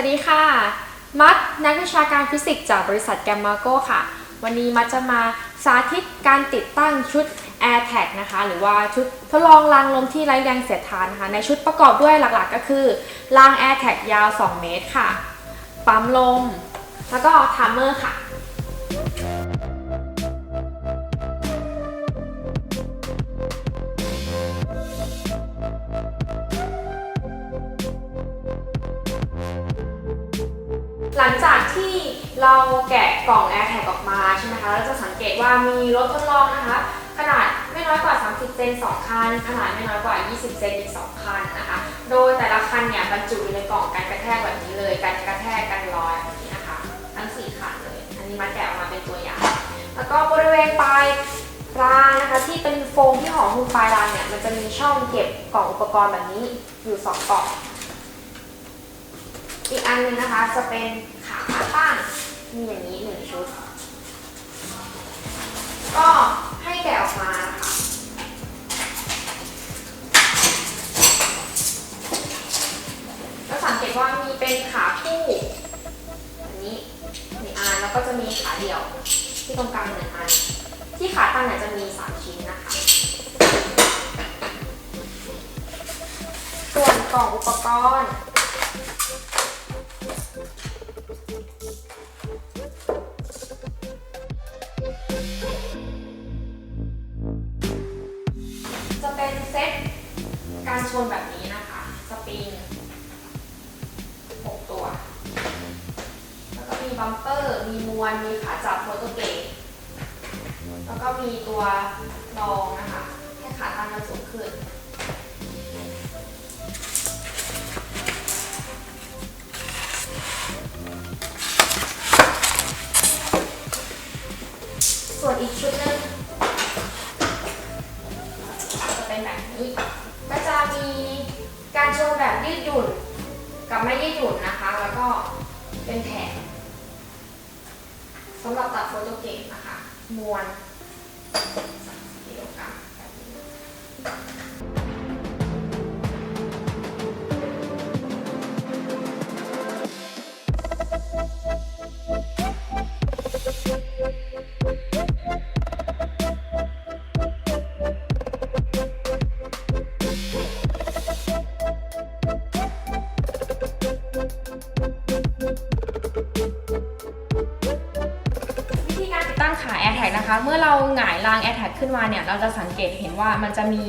วัสดีค่ะ มัดนักวิชาการฟิสิกส์จากบริษัทแกมมาโกค่ะ วันนี้มัดจะมาสาธิตการติดตั้งชุด Air Tag นะคะ หรือว่าชุดทดลองรางลมที่ไร้แรงเสียดทานนะคะ ในชุดประกอบด้วยหลักๆ ก็คือราง Air Tag ยาว 2 เมตรค่ะ ปั๊มลม แล้วก็ทามเมอร์ค่ะ หลังจากที่เราแกะกล่อง Air Tag ออกมาใช่ไหมคะเราจะสังเกตว่ามีรถทดลองนะคะ ขนาดไม่น้อยกว่า 30 เซน2คัน ขนาดไม่น้อยกว่า 20 เซนอีก2คันนะคะ โดยแต่ละคันเนี่ยบรรจุอยู่ในกล่องกันกระแทกแบบนี้เลยกันกระแทกกันลอยแบบนี้นะคะ ทั้ง 4 คันเลย อันนี้มาแกะออกมาเป็นตัวอย่าง แล้วก็บริเวณปลายรางนะคะที่เป็นโฟมที่ห่อหุ้มปลายรางเนี่ยมันจะมีช่องเก็บกล่องอุปกรณ์แบบนี้อยู่ 2 กล่อง อีกอันหนึงนะคะจะเป็นขาตั้งมีอย่างนี้หนึ่งชุด ก็ให้แกะออกมาค่ะก็สังเกตว่ามีเป็นขาคู่อันนี้หนึ่งอันแล้วก็จะมีขาเดี่ยวที่ตรงกลางหนึ่งอัน ที่ขาตั้งเนี่ยจะมีสามชิ้นนะคะส่วนกล่องอุปกรณ์ายราง AirTag ขึ้นมาเนี่ย เราจะสังเกตเห็นว่ามันจะมี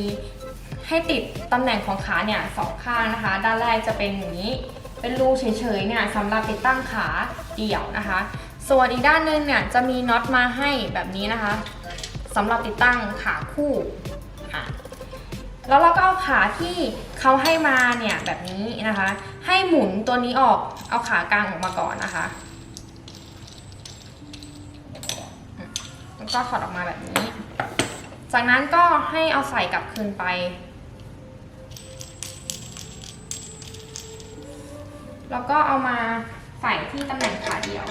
ให้ติดตำแหน่งของขาเนี่ยสองข้างนะคะ ด้านแรกจะเป็นอย่างนี้ เป็นรูเฉยๆเนี่ยสำหรับติดตั้งขาเดี่ยวนะคะ ส่วนอีกด้านหนึงเนี่ยจะมีน็อตมาให้แบบนี้นะคะสำหรับติดตั้งขาคู่อะแล้วเราก็เอาขาที่เขาให้มาเนี่ยแบบนี้นะคะ ให้หมุนตัวนี้ออกเอาขากลางออกมาก่อนนะคะ แล้ว ก็ถอดออกมาแบบนี้ จากนั้นก็ให้เอาใส่กลับคืนไป แล้วก็เอามาใส่ที่ตำแหน่งขาเดียว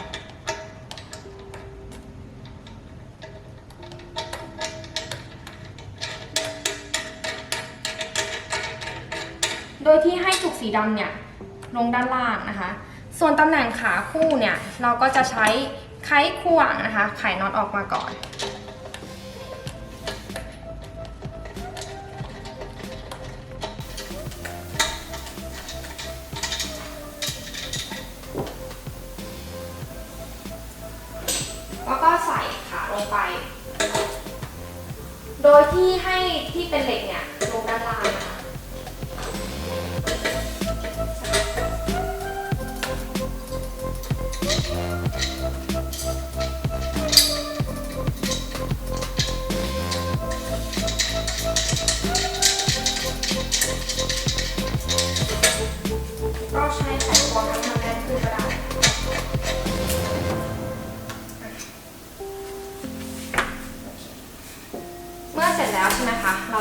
โดยที่ให้จุกสีดำเนี่ยลงด้านล่างนะคะ ส่วนตำแหน่งขาคู่เนี่ยเราก็จะใช้ ไขควงนะคะ ไขน็อตออกมาก่อน แล้วก็ใส่ขาลงไป โดยที่ให้ที่เป็นเหล็กเนี่ยลงด้านล่าง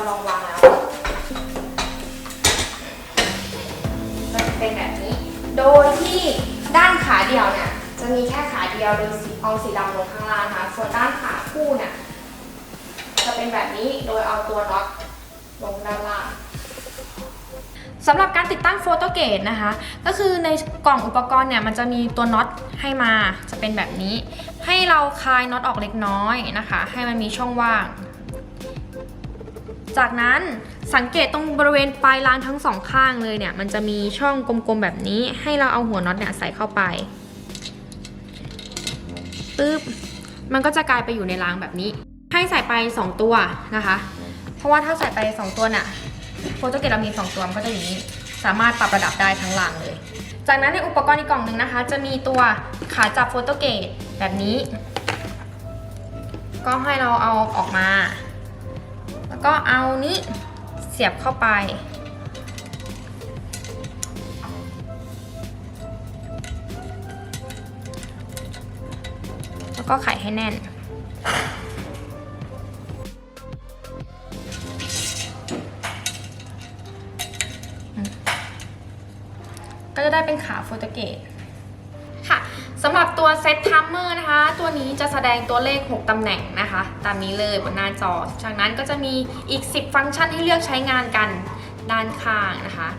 ลองวางแล้วจะเป็นแบบนี้ โดยที่ด้านขาเดียวเนี่ยจะมีแค่ขาเดียวโดยสีเอาสีดำลงข้างล่างนะคะส่วนด้านขาคู่เนี่ยจะเป็นแบบนี้โดยเอาตัวน็อตลงด้านล่างสำหรับการติดตั้งโฟโตเกตนะคะ ก็คือในกล่องอุปกรณ์เนี่ยมันจะมีตัวน็อตให้มาจะเป็นแบบนี้ ให้เราคลายน็อตออกเล็กน้อยนะคะ ให้มันมีช่องว่าง จากนั้นสังเกตตรงบริเวณปลายรางทั้งสองข้างเลยเนี่ย มันจะมีช่องกลมๆแบบนี้ ให้เราเอาหัวน็อตเนี่ยใส่เข้าไปปึ๊บมันก็จะกลายไปอยู่ในรางแบบนี้ ให้ใส่ไป 2 ตัวนะคะ เพราะว่าถ้าใส่ไป 2 ตัวเนี่ยโฟโตเกตเรามี 2 ตัวมันก็จะอย่างนี้ สามารถปรับระดับได้ทั้งรางเลย จากนั้นในอุปกรณ์อีกกล่องหนึ่งนะคะ จะมีตัวขาจับโฟโตเกตแบบนี้ ก็ให้เราเอาออกมา แล้วก็เอานี้เสียบเข้าไป แล้วก็ไขให้แน่นก็จะได้เป็นขาโฟโตเกต สำหรับตัวเซตทัมเมอร์นะคะ ตัวนี้จะแสดงตัวเลข 6 ตำแหน่งนะคะ ตามนี้เลยบนหน้าจอ จากนั้นก็จะมีอีก 10 ฟังก์ชันให้เลือกใช้งานกันด้านข้างนะคะ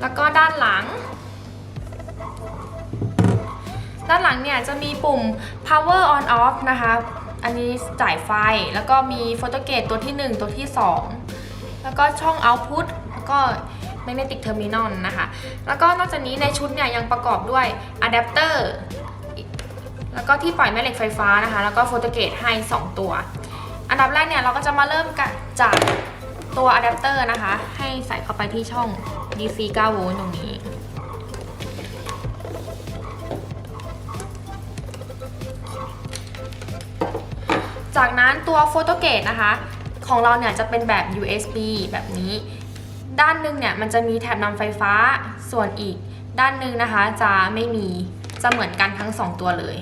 แล้วก็ด้านหลัง ด้านหลังเนี่ยจะมีปุ่ม power on off นะคะ อันนี้จ่ายไฟ แล้วก็มีโฟโตเกตตัวที่ 1 ตัวที่ 2 แล้วก็ช่อง output แล้วก็ magnetic terminal นะคะ แล้วก็นอกจากนี้ในชุดเนี่ยยังประกอบด้วยอะแดปเตอร์ แล้วก็ที่ปล่อยแม่เหล็กไฟฟ้านะคะ แล้วก็โฟโตเกตให้ 2 ตัว อันดับแรกเนี่ยเราก็จะมาเริ่มกันจากตัวอะแดปเตอร์นะคะ ให้ใส่เข้าไปที่ช่อง DC 9โวลต์ตรงนี้ จากนั้นตัวโฟโตเกตนะคะ ของเราเนี่ยจะเป็นแบบ USB แบบนี้ ด้านหนึ่งเนี่ยมันจะมีแถบนำไฟฟ้าส่วนอีก ด้านหนึ่งนะคะจะไม่มีจะเหมือนกันทั้ง 2 ตัวเลย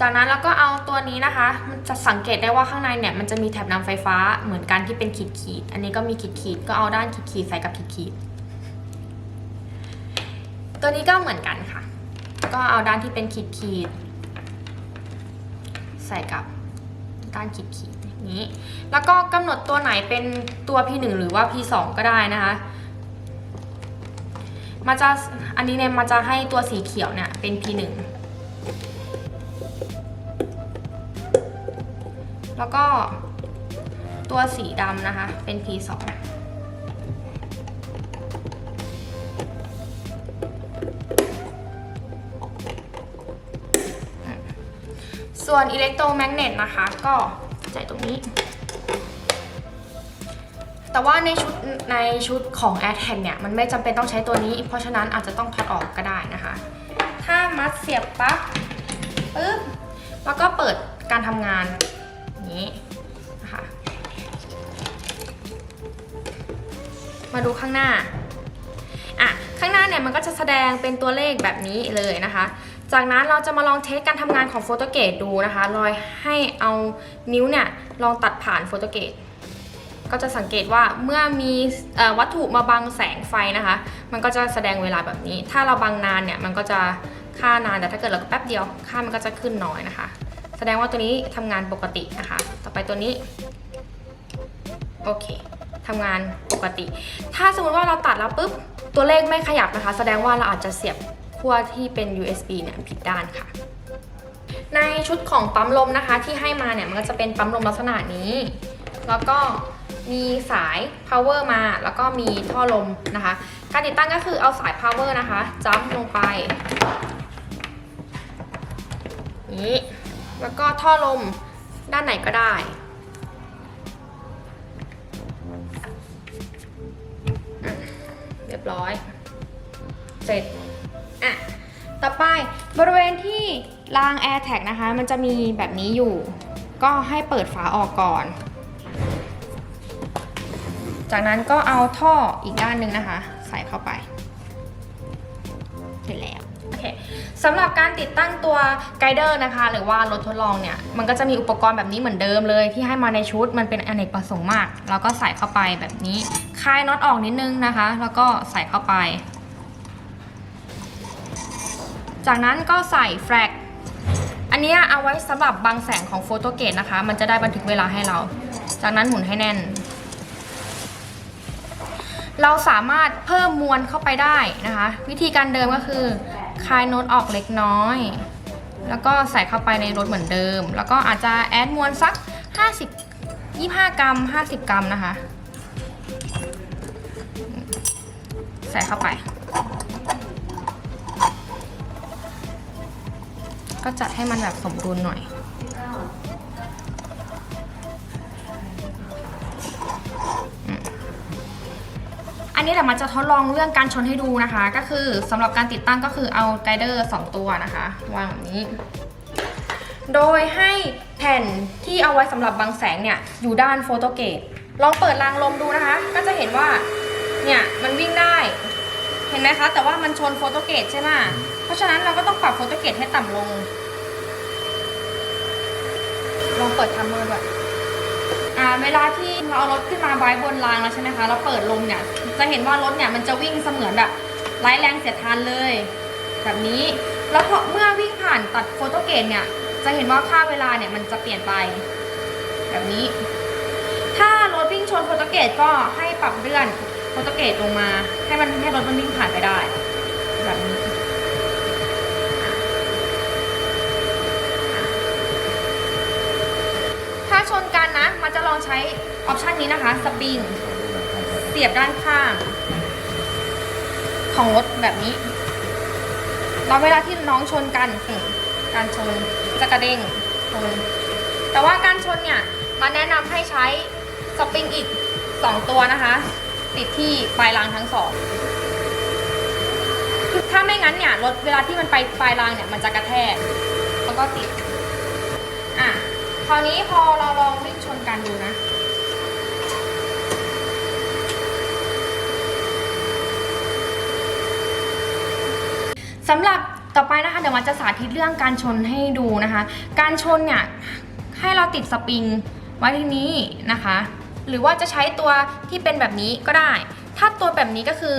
จากนั้นเราก็เอาตัวนี้นะคะ มันจะสังเกตได้ว่าข้างในเนี่ยมันจะมีแถบนำไฟฟ้าเหมือนกันที่เป็นขีดขีด อันนี้ก็มีขีดขีดก็เอาด้านขีดขีดใส่กับขีดขีด ตัวนี้ก็เหมือนกันค่ะ ก็เอาด้านที่เป็นขีดขีด ใส่กับด้านขีดขีดอย่างนี้ แล้วก็กำหนดตัวไหนเป็นตัว P1 หรือว่า P2 ก็ได้นะคะมันจะอันนี้เนี่ยมันจะให้ตัวสีเขียวเนี่ยเป็น P1 แล้วก็ตัวสีดำนะคะ เป็น P2 ส่วนอิเล็กโทรแมกเนตนะคะ ก็ใส่ตรงนี้ แต่ว่าในชุดในชุดของ a i r t a g เนี่ย มันไม่จำเป็นต้องใช้ตัวนี้ เพราะฉะนั้นอาจจะต้องถอดออกก็ได้นะคะ ถ้ามัดเสียบปั๊บปึ๊บแล้วก็เปิดการทำงาน นี้นะคะมาดูข้างหน้าอะข้างหน้าเนี่ยมันก็จะแสดงเป็นตัวเลขแบบนี้เลยนะคะ จากนั้นเราจะมาลองเทสการทำงานของโฟโตเกตดูนะคะโดยให้เอานิ้วเนี่ยลองตัดผ่านโฟโตเกตก็จะสังเกตว่าเมื่อมีอวัตถุมาบังแสงไฟนะคะ มันก็จะแสดงเวลาแบบนี้ ถ้าเราบังนานเนี่ยมันก็จะค่านานแต่ถ้าเกิดเราแป๊บเดียวค่ามันก็จะขึ้นน้อยนะคะ แสดงว่าตัวนี้ทำงานปกตินะคะ ต่อไปตัวนี้ โอเคทำงานปกติ ถ้าสมมติว่าเราตัดแล้วปุ๊บ ตัวเลขไม่ขยับนะคะ แสดงว่าเราอาจจะเสียบขั้วที่เป็น USB เนี่ยผิดด้านค่ะ ในชุดของปั๊มลมนะคะ ที่ให้มาเนี่ยมันก็จะเป็นปั๊มลมลักษณะนี้ แล้วก็มีสาย power มา แล้วก็มีท่อลมนะคะ การติดตั้งก็คือเอาสาย power นะคะจัมลงไป นี้ แล้วก็ท่อลมด้านไหนก็ได้ เรียบร้อย เสร็จ อะ ต่อไปบริเวณที่ราง Air Tag นะคะ มันจะมีแบบนี้อยู่ ก็ให้เปิดฝาออกก่อน จากนั้นก็เอาท่ออีกด้านหนึ่งนะคะ ใส่เข้าไป สำหรับการติดตั้งตัวไกด์เดอร์นะคะ หรือว่ารถทดลองเนี่ย มันก็จะมีอุปกรณ์แบบนี้เหมือนเดิมเลย ที่ให้มาในชุดมันเป็นอเนกประสงค์มาก แล้วก็ใส่เข้าไปแบบนี้คลายน็อตออกนิดนึงนะคะ แล้วก็ใส่เข้าไป จากนั้นก็ใส่แฟลกอันนี้เอาไว้สำหรับบังแสงของโฟโตเกตนะคะ มันจะได้บันทึกเวลาให้เรา จากนั้นหมุนให้แน่น เราสามารถเพิ่มมวลเข้าไปได้นะคะ วิธีการเดิมก็คือ คลายโน้ตออกเล็กน้อย แล้วก็ใส่เข้าไปในรถเหมือนเดิม แล้วก็อาจจะแอดมวลสัก 50 25 กรัม 50 กรัมนะคะ ใส่เข้าไป ก็จัดให้มันแบบสมดุลหน่อย นี้เดี๋ยวมันจะทดลองเรื่องการชนให้ดูนะคะ ก็คือสำหรับการติดตั้งก็คือเอาไกด์เดอร์2ตัวนะคะ วางแบบนี้ โดยให้แผ่นที่เอาไว้สำหรับบังแสงเนี่ยอยู่ด้านโฟโตเกตลองเปิดรางลมดูนะคะ ก็จะเห็นว่าเนี่ยมันวิ่งได้เห็นไหมคะ แต่ว่ามันชนโฟโตเกตใช่ไหมเพราะฉะนั้นเราก็ต้องปรับโฟโตเกตให้ต่ำลง ลองเปิดทัมเมอร์ด้วยอ่าเวลาที่เราเอารถขึ้นมาไว้บนรางแล้วใช่ไหมคะ เราเปิดลมเนี่ย จะเห็นว่ารถเนี่ยมันจะวิ่งเสมือนแบบไร้แรงเสียดทานเลย แบบนี้ แล้วพอเมื่อวิ่งผ่านตัดโฟโตเกตเนี่ย จะเห็นว่าค่าเวลาเนี่ยมันจะเปลี่ยนไป แบบนี้ ถ้ารถวิ่งชนโฟโตเกตก็ให้ปรับเลื่อนโฟโตเกตลงมา ให้มันให้รถมันวิ่งผ่านไปได้ แบบนี้ถ้าชนกันนะ มันจะลองใช้ออปชันนี้นะคะ สปริง สียบด้านข้าง ของรถแบบนี้แล้วเวลาที่น้องชนกันการชนจะกระเด้งชนแต่ว่าการชนเนี่ยมาแนะนำให้ใช้สปริงอีก 2 ตัวนะคะ ติดที่ปลายรางทั้งสองถ้าไม่งั้นเนี่ยรถเวลาที่มันไปปลายรางเนี่ยมันจะกระแทกแล้วก็ติดอะคราวนี้พอเราลองวิ่งชนกันดูนะ สำหรับต่อไปนะคะเดี๋ยวมันจะสาธิตเรื่องการชนให้ดูนะคะ การชนเนี่ยให้เราติดสปริงไว้ที่นี้นะคะ หรือว่าจะใช้ตัวที่เป็นแบบนี้ก็ได้ ถ้าตัวแบบนี้ก็คือ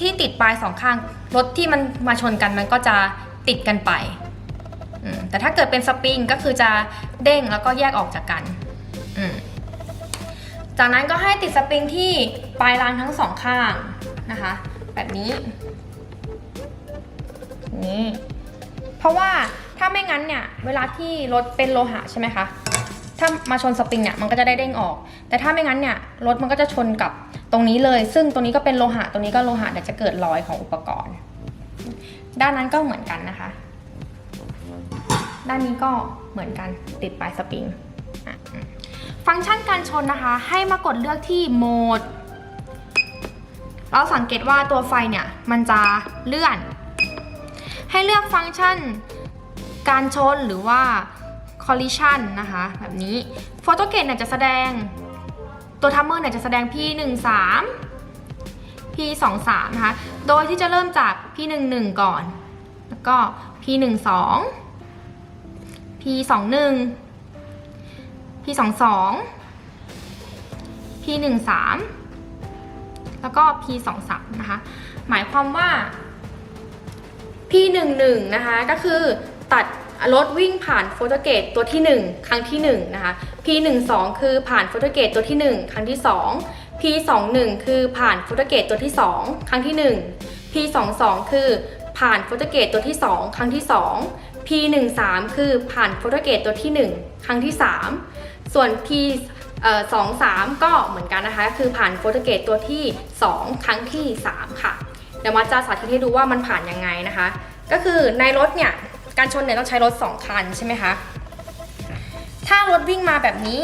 ที่ติดปลายสองข้างรถที่มันมาชนกันมันก็จะติดกันไป แต่ถ้าเกิดเป็นสปริงก็คือจะเด้งแล้วก็แยกออกจากกัน จากนั้นก็ให้ติดสปริงที่ปลายรางทั้งสองข้างนะคะ แบบนี้ นี่เพราะว่าถ้าไม่งั้นเนี่ยเวลาที่รถเป็นโลหะใช่ไหมคะถ้ามาชนสปริงเนี่ยมันก็จะได้เด้งออก แต่ถ้าไม่งั้นเนี่ยรถมันก็จะชนกับตรงนี้เลย ซึ่งตรงนี้ก็เป็นโลหะตรงนี้ก็โลหะเดี๋ยวจะเกิดรอยของอุปกรณ์ ด้านนั้นก็เหมือนกันนะคะ ด้านนี้ก็เหมือนกันติดปลายสปริงฟังก์ชันการชนนะคะ ให้มากดเลือกที่โหมดเราสังเกตว่าตัวไฟเนี่ยมันจะเลื่อน ให้เลือกฟังก์ชัน การชนหรือว่า collision นะคะ แบบนี้ Photo Gate เนี่ยจะแสดงตัวทัมเมอร์เนี่ยจะแสดง P13 P23 นะคะ โดยที่จะเริ่มจาก P11 ก่อน แล้วก็ P12 P21 P22 P13 แล้วก็ P23 นะคะ หมายความว่า P11 นะคะก็คือตัดรถวิ่งผ่านโฟโตเกตตัวที่ 1 ครั้งที่1นะคะ P12 คือผ่านโฟโตเกตตัวที่ 1 ครั้งที่ 2 P21 คือผ่านโฟโตเกตตัวที่ 2 ครั้งที่ 1 P22 คือผ่านโฟโตเกตตัวที่ 2 ครั้งที่ 2 P13 คือผ่านโฟโตเกตตัวที่ 1 ครั้งที่ 3 ส่วน P เอ่อ2 3ก็เหมือนกันนะคะ คือผ่านโฟโตเกตตัวที่ 2 ครั้งที่ 3 ค่ะ เดี๋ยวมาจะสาธิตให้ดูว่ามันผ่านยังไงนะคะ ก็คือในรถเนี่ยการชนเนี่ยต้องใช้รถ 2 คันใช่ไหมคะถ้ารถวิ่งมาแบบนี้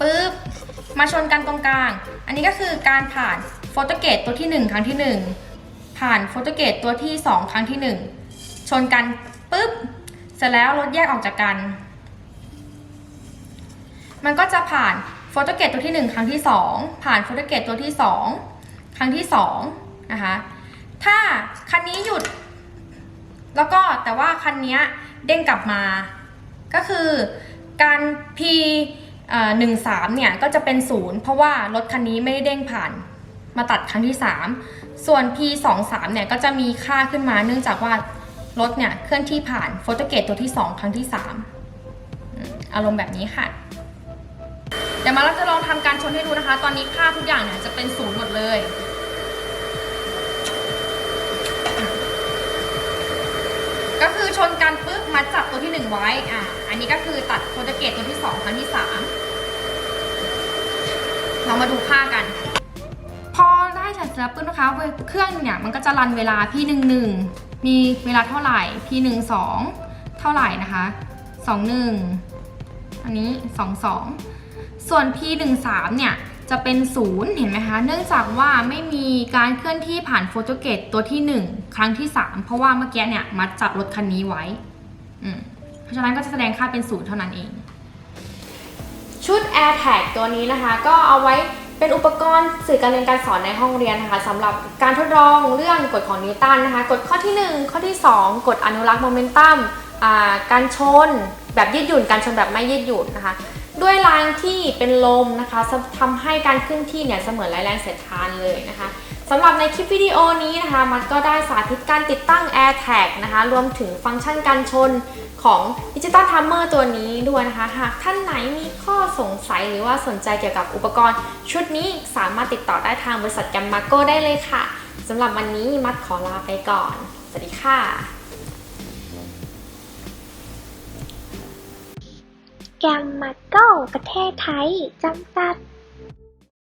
ปุ๊บมาชนกันตรงกลาง อันนี้ก็คือการผ่านโฟโตเกตตัวที่ 1 ครั้งที่ 1 ผ่านโฟโตเกตตัวที่ 2 ครั้งที่ 1 ชนกันปุ๊บเสร็จแล้วรถแยกออกจากกัน มันก็จะผ่านโฟโตเกตตัวที่ 1 ครั้งที่ 2 ผ่านโฟโตเกตตัวที่ 2 ครั้งที่2นะคะถ้าคันนี้หยุด แล้วก็แต่ว่าคันนี้เด้งกลับมา ก็คือการ P เอ่อ13เนี่ยก็จะเป็นศูนย์เพราะว่ารถคันนี้ไม่ได้เด้งผ่านมาตัดครั้งที่ 3 ส่วน P 23เนี่ยก็จะมีค่าขึ้นมาเนื่องจากว่ารถเนี่ยเคลื่อนที่ผ่านโฟโตเกตตัวที่ 2 ครั้งที่ 3อืมอารมณ์แบบนี้ค่ะ ยวยวมาเราจะลองทำการชนให้ดูนะคะ ตอนนี้ค่าทุกอย่างเนี่ยจะเป็นศูนย์หมดเลย ก็คือชนกันปุ๊บมัดจับตัวที่หนึ่งไว้อะอันนี้ก็คือตัดโคตรเกตตัวที่สองครั้งที่สามเรามาดูค่ากัน พอได้เสร็จปุ๊บนะคะเครื่องเนี่ยมันก็จะรันเวลาพี่หนึ่งหนึ่งมีเวลาเท่าไหร่พี่หนึ่งสองเท่าไหร่นะคะสองหนึ่งอันนี้สองสอง ส่วน p 1 3 เนี่ยจะเป็นศูนย์เห็นไหมคะ เนื่องจากว่าไม่มีการเคลื่อนที่ผ่านโฟโตเกตตัวที่ 1 ครั้งที่ 3 เพราะว่าเมื่อกี้เนี่ยมัดจับรถคันนี้ไว้ เพราะฉะนั้นก็จะแสดงค่าเป็นศูนย์เท่านั้นเอง ชุด AirTag ตัวนี้นะคะ ก็เอาไว้เป็นอุปกรณ์สื่อการเรียนการสอนในห้องเรียนนะคะสำหรับการทดลองเรื่องกฎของนิวตันนะคะกฎข้อที่ 1 ข้อที่ 2 กฎอนุรักษ์โมเมนตัมการชนแบบยืดหยุ่นการชนแบบไม่ยืดหยุ่นนะคะ ด้วยรางที่เป็นลมนะคะทำให้การขึ้นที่เนี่ยเสมือนไร้แรงเสียดทานเลยนะคะสำหรับในคลิปวิดีโอนี้นะคะ มันก็ได้สาธิตการติดตั้ง AirTag นะคะ รวมถึงฟังก์ชันการชนของ Digital Timer ตัวนี้ด้วยนะคะ หากท่านไหนมีข้อสงสัยหรือว่าสนใจเกี่ยวกับอุปกรณ์ ชุดนี้สามารถติดต่อได้ทางบริษัทแกมมาโกได้เลยค่ะสำหรับวันนี้มัดขอลาไปก่อน สวัสดีค่ะ แกมมาโก้ประเทศไทยจำกัด